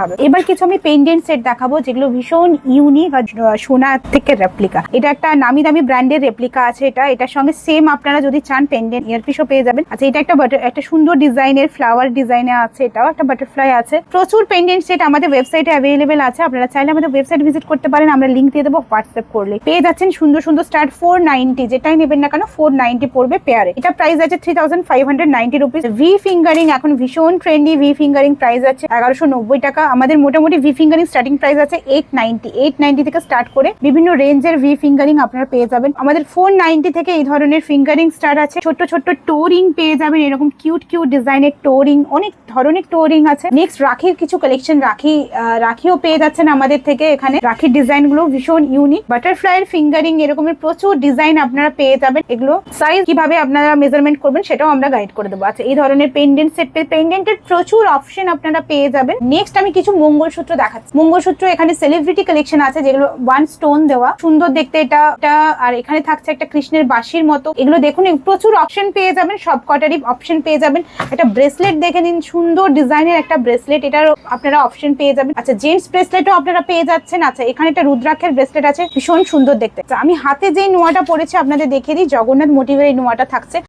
হবে। এবার কিছু আমি পেন্ডেন্ট সেট দেখাবো যেগুলো ভীষণ ইউনিক আর সোনার থেকে রেপ্লিকা এটা একটা নামি দামি ব্র্যান্ডের রেপ্লিকা আছে এটা। এটার সঙ্গে সেম আপনারা যদি চান পেন্ডেন্ট ইয়ারপিসও পেয়ে যাবেন। আচ্ছা এটা একটা একটা সুন্দর ডিজাইনের ফ্লাওয়ার ডিজাইনে আছে এটাও, একটা বাটারফ্লাই আছে। প্রচুর পেন্ডেন্ট সেট আমাদের ওয়েবসাইটে অ্যাভেলেবেল আছে। আপনারা চাইলে আমাদের ওয়েবসাইট ভিজিট করতে পারেন। আমরা লিঙ্ক দিয়ে দেবো হোয়াটসঅ্যাপ করলে। পেয়ে যাচ্ছেন সুন্দর সুন্দর স্টার্ট ফোর নাইনটি যেটাই নেবেন না কেন ফোর নাইনটি পড়বে পেয়ারে এটা প্রাইস আছে three thousand five hundred ninety rupees V finger ring এখন ভীষণ ট্রেন্ডি ভি ফিঙ্গারিং প্রাইস আছে। এগারোশো নব্বই টাকা। আমাদের মোটামুটি V finger ring starting price আছে এইট নাইনটি এইট নাইনটি থেকে স্টার্ট করে বিভিন্ন রেঞ্জের ভি ফিঙ্গারিং আপনারা পেয়ে যাবেন। আমাদের ফোর নাইনটি থেকে এই ধরনের ফিঙ্গারিং স্টার্ট আছে। ছোট ছোট টোরিং পেয়ে যাবেন, এরকম কিউট কিউট ডিজাইনের টোরিং অনেক ধরনের টোরিং আছে। নেক্সট রাখির কিছু কালেকশন রাখি রাখিও পেয়ে যাচ্ছেন আমাদের থেকে এখানে। রাখির ডিজাইনগুলো ভীষণ ইউনিক বাটারফ্লাই এর ফিঙ্গারিং এরকমের প্রচুর ডিজাইন আপনারা পেয়ে যাবেন। এগুলো সাইজ কীভাবে আপনারা মেজারমেন্ট করবেন সেটাও আমরা গাইড করে দেবো। আচ্ছা এই ধরনের পেন্ডেন্ট সেট পেন্ডেন্টের প্রচুর অপশন আপনারা পেয়ে যাবেন। নেক্সট আমি কিছু মঙ্গলসূত্র দেখাচ্ছি। মঙ্গলসূত্র এখানে সেলিব্রিটি কালেকশন আছে যেগুলো ওয়ান স্টোন দেওয়া। সুন্দর দেখতে এটা আর এখানে থাকছে একটা কৃষ্ণের বাঁশির মতো। এগুলো দেখুন প্রচুর অপশন পেয়ে যাবেন সব কটারই অপশন পেয়ে যাবেন। একটা ব্রেসলেট দেখে নিন সুন্দর ডিজাইনের একটা ব্রেসলেট এটার আপনারা অপশন পেয়ে যাবেন। আচ্ছা জেন্টস ব্রেসলেটও আপনারা পেয়ে যাচ্ছেন। আচ্ছা এখানে একটা রুদ্রাক্ষের ব্রেসলেট আছে ভীষণ সুন্দর দেখতে। আচ্ছা, আমি হাতে যেই নোয়াটা পরেছি আপনাদের দেখিয়ে দিই জগন্নাথ মোটিভের এই নোয়াটা থাকছে।